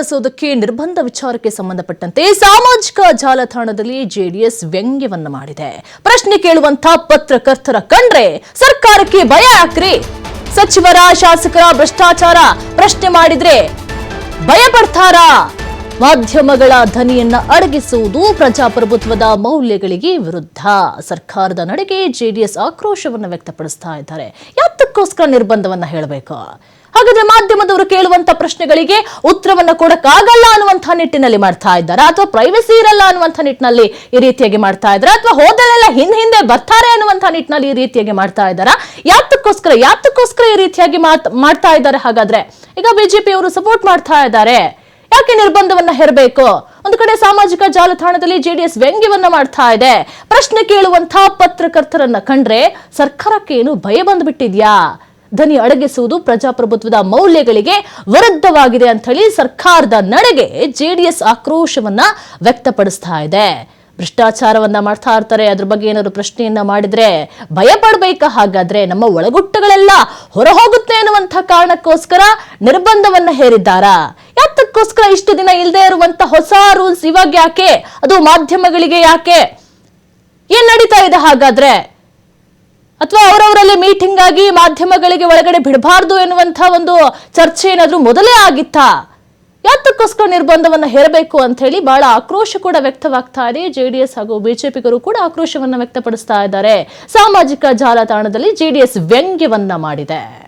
ನಡೆಸೋದಕ್ಕೆ ನಿರ್ಬಂಧ ವಿಚಾರಕ್ಕೆ ಸಂಬಂಧಪಟ್ಟಂತೆ ಸಾಮಾಜಿಕ ಜಾಲತಾಣದಲ್ಲಿ ಜೆಡಿಎಸ್ ವ್ಯಂಗ್ಯವನ್ನ ಮಾಡಿದೆ. ಪ್ರಶ್ನೆ ಕೇಳುವಂತ ಪತ್ರಕರ್ತರ ಕಂಡ್ರೆ ಸರ್ಕಾರಕ್ಕೆ ಭಯ ಹಾಕ್ರಿ ಸಚಿವರ, ಶಾಸಕರ ಭ್ರಷ್ಟಾಚಾರ ಪ್ರಶ್ನೆ ಮಾಡಿದ್ರೆ ಭಯ ಪಡ್ತಾರ? ಮಾಧ್ಯಮಗಳ ಧ್ವನಿಯನ್ನ ಅಡಗಿಸುವುದು ಪ್ರಜಾಪ್ರಭುತ್ವದ ಮೌಲ್ಯಗಳಿಗೆ ವಿರುದ್ಧ. ಸರ್ಕಾರದ ನಡೆಗೆ ಜೆಡಿಎಸ್ ಆಕ್ರೋಶವನ್ನು ವ್ಯಕ್ತಪಡಿಸ್ತಾ ಇದ್ದಾರೆ. ಯಾತಕ್ಕೋಸ್ಕರ ನಿರ್ಬಂಧವನ್ನ ಹೇಳಬೇಕು? ಹಾಗಾದ್ರೆ ಮಾಧ್ಯಮದವರು ಕೇಳುವಂತ ಪ್ರಶ್ನೆಗಳಿಗೆ ಉತ್ತರವನ್ನ ಕೊಡಕ್ಕಾಗಲ್ಲ ಅನ್ನುವಂತಹ ನಿಟ್ಟಿನಲ್ಲಿ ಮಾಡ್ತಾ ಇದ್ದಾರೆ. ಅಥವಾ ಪ್ರೈವಸಿ ಇರಲ್ಲ ಅನ್ನುವಂಥ ನಿಟ್ಟಿನಲ್ಲಿ ಈ ರೀತಿಯಾಗಿ ಮಾಡ್ತಾ ಇದ್ದಾರೆ. ಅಥವಾ ಹೋದಲೆಲ್ಲ ಹಿಂದೆ ಹಿಂದೆ ಬರ್ತಾರೆ ಅನ್ನುವಂತ ನಿಟ್ಟಿನಲ್ಲಿ ಈ ರೀತಿಯಾಗಿ ಮಾಡ್ತಾ ಇದ್ದಾರಾ? ಯಾತಕ್ಕೋಸ್ಕರ ಯಾತಕ್ಕೋಸ್ಕರ ಈ ರೀತಿಯಾಗಿ ಮಾಡ್ತಾ ಇದ್ದಾರೆ ಹಾಗಾದ್ರೆ? ಈಗ ಬಿಜೆಪಿ ಅವರು ಸಪೋರ್ಟ್ ಮಾಡ್ತಾ ಇದ್ದಾರೆ. ಯಾಕೆ ನಿರ್ಬಂಧವನ್ನ ಹೇರಬೇಕು? ಒಂದು ಕಡೆ ಸಾಮಾಜಿಕ ಜಾಲತಾಣದಲ್ಲಿ ಜೆಡಿಎಸ್ ವ್ಯಂಗ್ಯವನ್ನ ಮಾಡ್ತಾ ಇದೆ. ಪ್ರಶ್ನೆ ಕೇಳುವಂತಹ ಪತ್ರಕರ್ತರನ್ನ ಕಂಡ್ರೆ ಸರ್ಕಾರಕ್ಕೆ ಏನು ಭಯ ಬಂದ್ಬಿಟ್ಟಿದ್ಯಾ? ಧ್ವನಿ ಅಡಗಿಸುವುದು ಪ್ರಜಾಪ್ರಭುತ್ವದ ಮೌಲ್ಯಗಳಿಗೆ ವಿರುದ್ಧವಾಗಿದೆ ಅಂತ ಹೇಳಿ ಸರ್ಕಾರದ ನಡೆಗೆ ಜೆಡಿಎಸ್ ಆಕ್ರೋಶವನ್ನ ವ್ಯಕ್ತಪಡಿಸ್ತಾ ಇದೆ. ಭ್ರಷ್ಟಾಚಾರವನ್ನ ಮಾಡ್ತಾ ಇರ್ತಾರೆ. ಅದ್ರ ಬಗ್ಗೆ ಏನಾದ್ರು ಪ್ರಶ್ನೆಯನ್ನ ಮಾಡಿದ್ರೆ ಭಯ ಪಡ್ಬೇಕಾ ಹಾಗಾದ್ರೆ ನಮ್ಮ ಒಳಗುಟ್ಟಗಳೆಲ್ಲ ಹೊರ ಹೋಗುತ್ತೆ ಅನ್ನುವಂಥ ಕಾರಣಕ್ಕೋಸ್ಕರ ನಿರ್ಬಂಧವನ್ನ ಹೇರಿದ್ದಾರಾ? ಯಾತಕ್ಕೋಸ್ಕರ ಇಷ್ಟು ದಿನ ಇಲ್ಲದೆ ಇರುವಂತ ಹೊಸ ರೂಲ್ಸ್ ಇವಾಗ ಯಾಕೆ? ಅದು ಮಾಧ್ಯಮಗಳಿಗೆ ಯಾಕೆ? ಏನ್ ನಡೀತಾ ಇದೆ ಹಾಗಾದ್ರೆ? ಅಥವಾ ಅವರವರಲ್ಲಿ ಮೀಟಿಂಗ್ ಆಗಿ ಮಾಧ್ಯಮಗಳಿಗೆ ಒಳಗಡೆ ಬಿಡಬಾರ್ದು ಎನ್ನುವಂತ ಒಂದು ಚರ್ಚೆ ಏನಾದ್ರೂ ಮೊದಲೇ ಆಗಿತ್ತಾ? ಯಾತಕ್ಕೋಸ್ಕರ ನಿರ್ಬಂಧವನ್ನು ಹೇರಬೇಕು ಅಂತ ಹೇಳಿ ಬಹಳ ಆಕ್ರೋಶ ಕೂಡ ವ್ಯಕ್ತವಾಗ್ತಾ ಇದೆ. ಜೆಡಿಎಸ್ ಹಾಗೂ ಬಿಜೆಪಿಗರು ಕೂಡ ಆಕ್ರೋಶವನ್ನು ವ್ಯಕ್ತಪಡಿಸ್ತಾ ಇದ್ದಾರೆ. ಸಾಮಾಜಿಕ ಜಾಲತಾಣದಲ್ಲಿ ಜೆಡಿಎಸ್ ವ್ಯಂಗ್ಯವನ್ನ ಮಾಡಿದೆ.